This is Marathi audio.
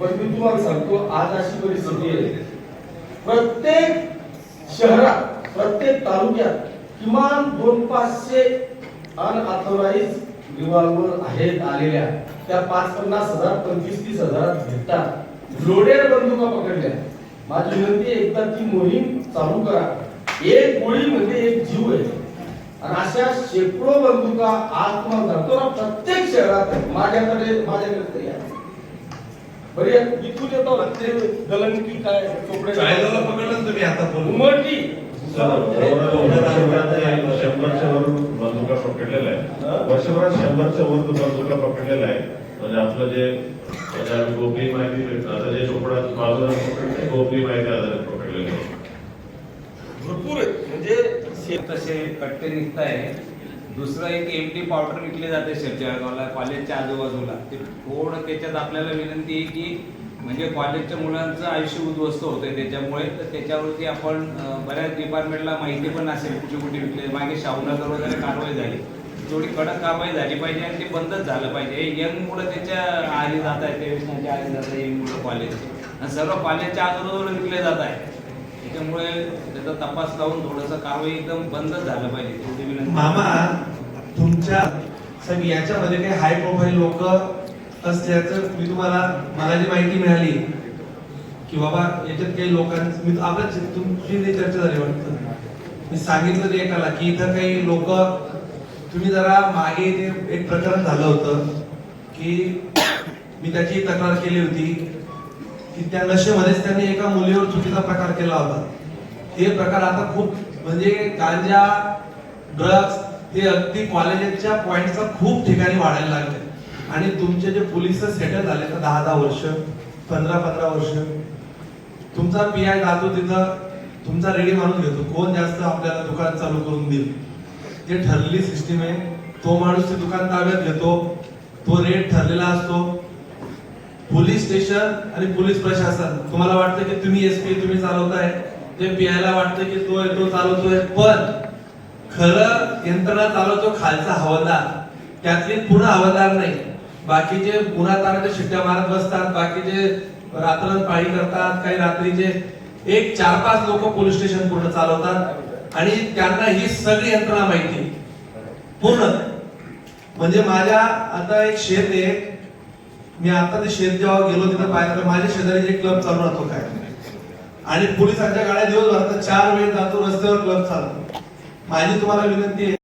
पण मी तुम्हाला सांगतो आज अशी परिस्थिती आहे. प्रत्येक शहरात प्रत्येक तालुक्यात किमान दोन पाचशे अनऑथोराईज रिव्हॉल्वर आहेत. आलेल्या त्या पाच पन्नास हजार पंचवीस तीस हजार भेटतात. लोडेड बंदुका पकडल्या. माझी विनंती एकदा ती मोहीम चालू करा. एक गोळी म्हणजे एक जीव आहे. आणि अशा शेकडो बंदुका आज तुम्हाला जातो ना प्रत्येक शहरात माझ्याकडे माझ्याकडे तरी आहे बरे इथून येतो ना ते दलंकी काय चोपडे चायनाला पकडलं तुम्ही आता उमरटी शंभरच्या वर बंदुका पकडलेला आहे वर्षभरात शंभरच्या वर बंदुका पकडलेला आहे म्हणजे आपलं जे गोपनीय माहिती आता जे चोपडा बाजूला पकडले गोपनीय माहिती आधारित पकडलेले आहे भरपूर म्हणजे तसे कट्टे निघत आहे दुसरं एक एम टी पावडर विकले जाते शेरजळगावला कॉलेजच्या आजूबाजूला. ते थोडं त्याच्यात आपल्याला विनंती आहे की म्हणजे कॉलेजच्या मुलांचं आयुष्य उद्ध्वस्त होतंय त्याच्यामुळे तर त्याच्यावरती आपण बऱ्याच डिपार्टमेंटला माहिती पण असेल कुठे कुठे विकले. मागे शाहूनगर वगैरे कारवाई झाली. थोडी कडक कारवाई झाली पाहिजे आणि ते बंदच झालं पाहिजे. यंग मुलं त्याच्या आली जात आहे त्या वर्षांच्या आली जात आहे यंग मुलं कॉलेजचे. आणि सर्व कॉलेजच्या आजूबाजूला विकले जात आहे त्याच्यामुळे त्याचा तपास लावून थोडंसं कारवाई एकदम बंदच झालं पाहिजे. थोडी विनंती. मामा तुमच्या साहेब याच्यामध्ये काही हाय प्रोफाईल लोक असल्याचं मी तुम्हाला मला जी माहिती मिळाली. की बाबा याच्यात काही लोकांचं मी आपल्या तुमची जी चर्चा झाली वाटतं. मी सांगितलं ते एकाला की इथं काही लोक तुम्ही जरा मागे ते एक प्रकरण झालं होतं की मी त्याची तक्रार केली होती की त्या नशेमध्येच त्यांनी एका मुलीवर चुकीचा प्रकार केला होता. हे प्रकार आता खूप म्हणजे गांजा ड्रग्ज हे अगदी कॉलेजच्या पॉईंटचा खूप ठिकाणी वाढायला लागले. आणि तुमचे जे पोलीस सेटल झाले तर दहा दहा वर्ष पंधरा पंधरा वर्ष. तुमचा पी आय जातो तिथं तुमचा रेडी माणूस घेतो. कोण जास्त आपल्याला दुकान चालू करून देईल? ते ठरलेली सिस्टीम आहे तो माणूस ते दुकान ताब्यात घेतो. तो रेट ठरलेला असतो. पोलीस स्टेशन आणि पोलीस प्रशासन. तुम्हाला वाटतं की तुम्ही एस पी तुम्ही चालवताय. ते पीआयला वाटतं की तो तो चालवतोय. पण खरं यंत्रणा चालवतो खालचा हवालदार. त्यातली पूर्ण हवालदार नाही. बाकीचे पुन्हा ताराच्या शिट्ट्या मारत बसतात बाकीचे रात्र पाळी करतात काही रात्रीचे एक चार पाच लोक पोलीस स्टेशन पूर्ण चालवतात आणि त्यांना ही सगळी यंत्रणा माहिती पूर्ण. म्हणजे माझ्या आता एक शेत आहे. मी आता ते शेत जेव्हा गेलो तिथं पाहिलं माझ्या शेजारी एक क्लब चालू राहतो काय. आणि पोलिसांच्या गाड्या दिवसभर चार वेळ जातो रस्त्यावर क्लब चालतो. माझी तुम्हाला विनंती आहे.